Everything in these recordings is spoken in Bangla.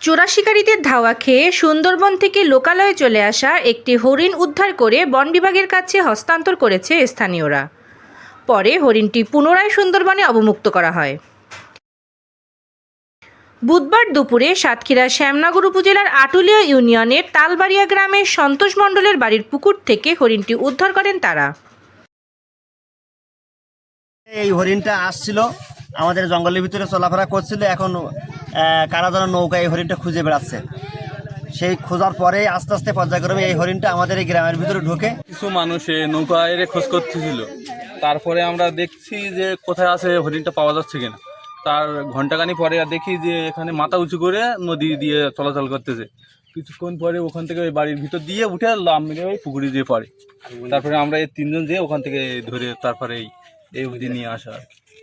চোরা শিকারীদের ধাওয়া খেয়ে সুন্দরবন থেকে লোকালয়ে চলে আসা একটি হরিণ উদ্ধার করে বন বিভাগের কাছে হস্তান্তর করেছে স্থানীয়রা। পরে হরিণটি পুনরায় সুন্দরবনে অবমুক্ত করা হয়। বুধবার দুপুরে সাতক্ষীরা শ্যামনগর উপজেলার আটুলিয়া ইউনিয়নের তালবাড়িয়া গ্রামের সন্তোষ মণ্ডলের বাড়ির পুকুর থেকে হরিণটি উদ্ধার করেন তারা। এই হরিণটা আসছিল। আমাদের জঙ্গলের ভিতরে চলাফেরা করছিল, এখন কারা যেন নৌকা এই হরিণটা খুঁজে বেড়াচ্ছে। সেই খোঁজার পরে আস্তে আস্তে পর্যায়ক্রমে এই হরিণটা আমাদের এই গ্রামের ভিতরে ঢুকে। কিছু মানুষ নৌকায় খোঁজ করতেছিল। তারপরে আমরা দেখছি যে কোথায় আছে হরিণটা পাওয়া যাচ্ছে কিনা। তার ঘন্টাখানি পরে দেখি যে এখানে মাথা উঁচু করে নদী দিয়ে চলাচল করতেছে। কিছুক্ষণ পরে ওখান থেকে ওই বাড়ির ভিতর দিয়ে উঠে লাম মেরে ওই পুকুরে দিয়ে পড়ে। তারপরে আমরা এই তিনজন যেয়ে ওখান থেকে ধরে তারপরে এই নিয়ে আসা আর কি।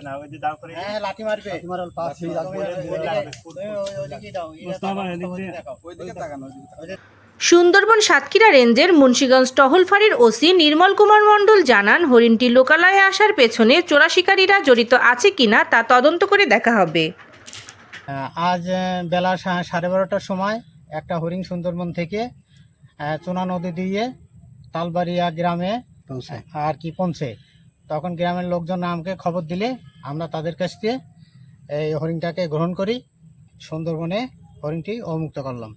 দাও মুখ সামনে দাও লাঠি মারবে। মারাল পাশ সুন্দরবন সাতক্ষীরা রেঞ্জের মুন্সীগঞ্জ টহল ফাঁড়ির ওসি নির্মল কুমার মণ্ডল জানান হরিণটি লোকালয়ে আসার পেছনে চোরা শিকারীরা জড়িত আছে কিনা তা তদন্ত করে দেখা হবে। আজ বেলা সা- সাড়ে বারোটার সময় একটা হরিণ সুন্দরবন থেকে চোনা নদী দিয়ে তালবাড়িয়া গ্রামে আর কি পৌঁছে। তখন গ্রামের লোকজন আমাকে খবর দিলে আমরা তাদের কাছ থেকে এই হরিণটাকে গ্রহণ করি। সুন্দরবনে হরিণটি অমুক্ত করলাম।